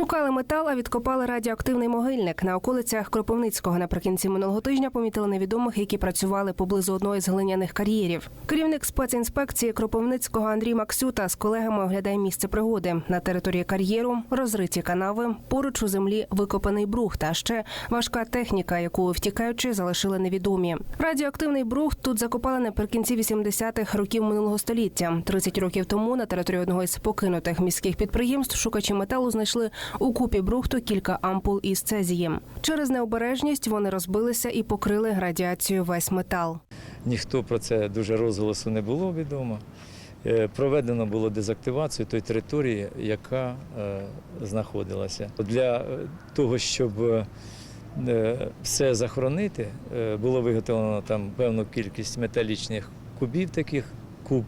Шукали метал, а відкопали радіоактивний могильник. На околицях Кропивницького наприкінці минулого тижня помітили невідомих, які працювали поблизу одної з глиняних кар'єрів. Керівник спецінспекції Кропивницького Андрій Максюта з колегами оглядає місце пригоди. На території кар'єру розриті канави, поруч у землі викопаний брух та ще важка техніка, яку втікаючи залишили невідомі. Радіоактивний брух тут закопали наприкінці 80-х років минулого століття. 30 років тому на території одного із покинутих міських підприємств шукачі металу знайшли у купі брухту кілька ампул із цезієм. Через необережність вони розбилися і покрили радіацією весь метал. Ніхто про це дуже розголосу не було відомо. Е, Проведено було дезактивацію тої території, яка е, знаходилася. Для е, того, щоб все захоронити, було виготовлено там певну кількість металічних кубів, таких куб.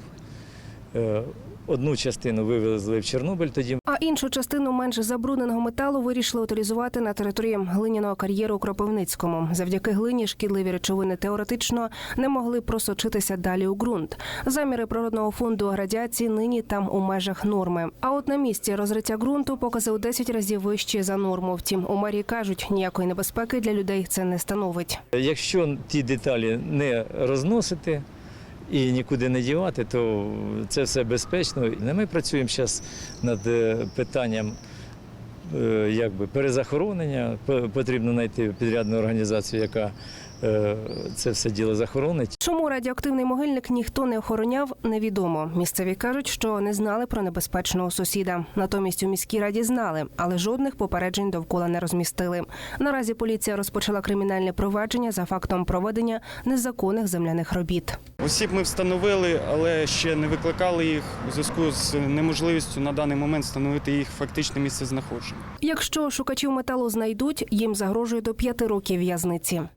Одну частину вивезли в Чорнобиль тоді А іншу частину менш забрудненого металу вирішили утилізувати на території глиняного кар'єру у Кропивницькому. Завдяки глині шкідливі речовини теоретично не могли просочитися далі у ґрунт. Заміри природного фонду радіації нині там у межах норми. А от на місці розриття ґрунту покази у 10 разів вищі за норму. Втім, у мерії кажуть, ніякої небезпеки для людей це не становить. Якщо ті деталі не розносити і нікуди не дівати, то це все безпечно. Не Ми працюємо зараз над е, питанням е, якби, перезахоронення. Потрібно знайти підрядну організацію, яка це все діло захоронить. Чому радіоактивний могильник ніхто не охороняв, невідомо. Місцеві кажуть, що не знали про небезпечного сусіда. Натомість у міській раді знали, але жодних попереджень довкола не розмістили. Наразі поліція розпочала кримінальне провадження за фактом проведення незаконних земляних робіт. Осіб ми встановили, але ще не викликали їх у зв'язку з неможливістю на даний момент встановити їх фактичне місце знаходження. Якщо шукачів металу знайдуть, їм загрожує до п'яти років в'язниці.